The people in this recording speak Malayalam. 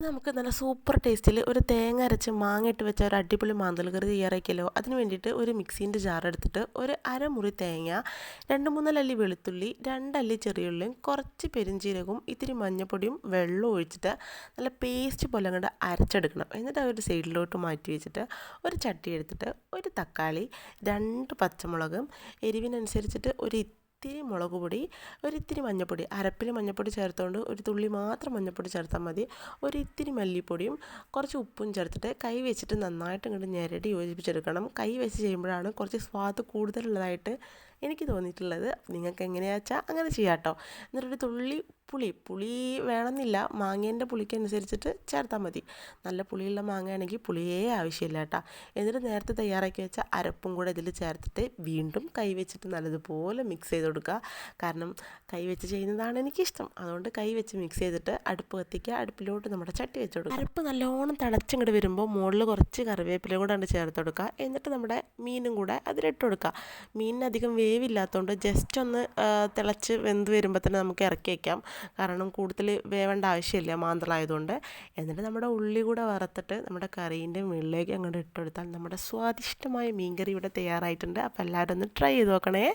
നമുക്ക് നല്ല സൂപ്പർ ടേസ്റ്റിൽ ഒരു തേങ്ങ അരച്ച് മാങ്ങയിട്ട് വെച്ച ഒരു അടിപൊളി മാന്തൽ കറി തയ്യാറാക്കിയല്ലോ. അതിന് വേണ്ടിയിട്ട് ഒരു മിക്സീന്റെ ജാർ എടുത്തിട്ട് ഒരു അരമുറി തേങ്ങ രണ്ട് മൂന്നലി വെളുത്തുള്ളി രണ്ടല്ലി ചെറിയുള്ളിയും കുറച്ച് പെരിഞ്ചീരകവും ഇത്തിരി മഞ്ഞപ്പൊടിയും വെള്ളവും ഒഴിച്ചിട്ട് നല്ല പേസ്റ്റ് പോലെ അങ്ങോട്ട് അരച്ചെടുക്കണം. എന്നിട്ട് ആ ഒരു സൈഡിലോട്ട് മാറ്റി വെച്ചിട്ട് ഒരു ചട്ടി എടുത്തിട്ട് ഒരു തക്കാളി രണ്ട് പച്ചമുളകും എരിവിനനുസരിച്ചിട്ട് ഒരു ഇത്തിരി മുളക് പൊടി ഒരിത്തിരി മഞ്ഞൾപ്പൊടി അരപ്പിൽ മഞ്ഞൾപ്പൊടി ചേർത്തുകൊണ്ട് ഒരു തുള്ളി മാത്രം മഞ്ഞൾപ്പൊടി ചേർത്താൽ മതി. ഒരിത്തിരി മല്ലിപ്പൊടിയും കുറച്ച് ഉപ്പും ചേർത്തിട്ട് കൈ വെച്ചിട്ട് നന്നായിട്ട് ഇങ്ങോട്ട് ഞെരടി യോജിപ്പിച്ചെടുക്കണം. കൈ വെച്ച് ചെയ്യുമ്പോഴാണ് കുറച്ച് സ്വാദ് കൂടുതലുള്ളതായിട്ട് എനിക്ക് തോന്നിയിട്ടുള്ളത് നിങ്ങൾക്ക് എങ്ങനെയാ വെച്ചാൽ അങ്ങനെ ചെയ്യാം കേട്ടോ എന്നിട്ടൊരു തുള്ളി പുളി പുളി വേണമെന്നില്ല. മാങ്ങേന്റെ പുളിക്കനുസരിച്ചിട്ട് ചേർത്താൽ മതി. നല്ല പുളിയുള്ള മാങ്ങയാണെങ്കിൽ പുളിയേ ആവശ്യമില്ല കേട്ടോ. എന്നിട്ട് നേരത്തെ തയ്യാറാക്കി വെച്ച അരപ്പും കൂടെ ഇതിൽ ചേർത്തിട്ട് വീണ്ടും കൈ വെച്ചിട്ട് നല്ലതുപോലെ മിക്സ് ചെയ്ത് കൊടുക്കുക. കാരണം കൈ വെച്ച് ചെയ്യുന്നതാണ് എനിക്കിഷ്ടം. അതുകൊണ്ട് കൈ വെച്ച് മിക്സ് ചെയ്തിട്ട് അടുപ്പ് കത്തിക്കുക. അടുപ്പിലോട്ട് നമ്മുടെ ചട്ടി വെച്ച് കൊടുക്കുക. അരപ്പ് നല്ലോണം തിളച്ചിങ്ങോട്ട് വരുമ്പോൾ മുകളിൽ കുറച്ച് കറിവേപ്പില കൂടെ ഉണ്ട് ചേർത്ത് കൊടുക്കുക. എന്നിട്ട് നമ്മുടെ മീനും കൂടെ അതിലിട്ട് കൊടുക്കുക. മീനിന് അധികം വേവില്ലാത്തതുകൊണ്ട് ജസ്റ്റ് ഒന്ന് തിളച്ച് വെന്ത് വരുമ്പോൾ തന്നെ നമുക്ക് ഇറക്കി വയ്ക്കാം കാരണം കൂടുതൽ വേവേണ്ട ആവശ്യമില്ല മാന്തളായതുകൊണ്ട്. എന്നിട്ട് നമ്മുടെ ഉള്ളി കൂടെ വറുത്തിട്ട് നമ്മുടെ കറീന്റെ മുകളിലേക്ക് അങ്ങോട്ട് ഇട്ടെടുത്താൽ നമ്മുടെ സ്വാദിഷ്ടമായ മീൻകറി ഇവിടെ തയ്യാറായിട്ടുണ്ട്. അപ്പോൾ എല്ലാവരും ഒന്ന് ട്രൈ ചെയ്ത് നോക്കണേ.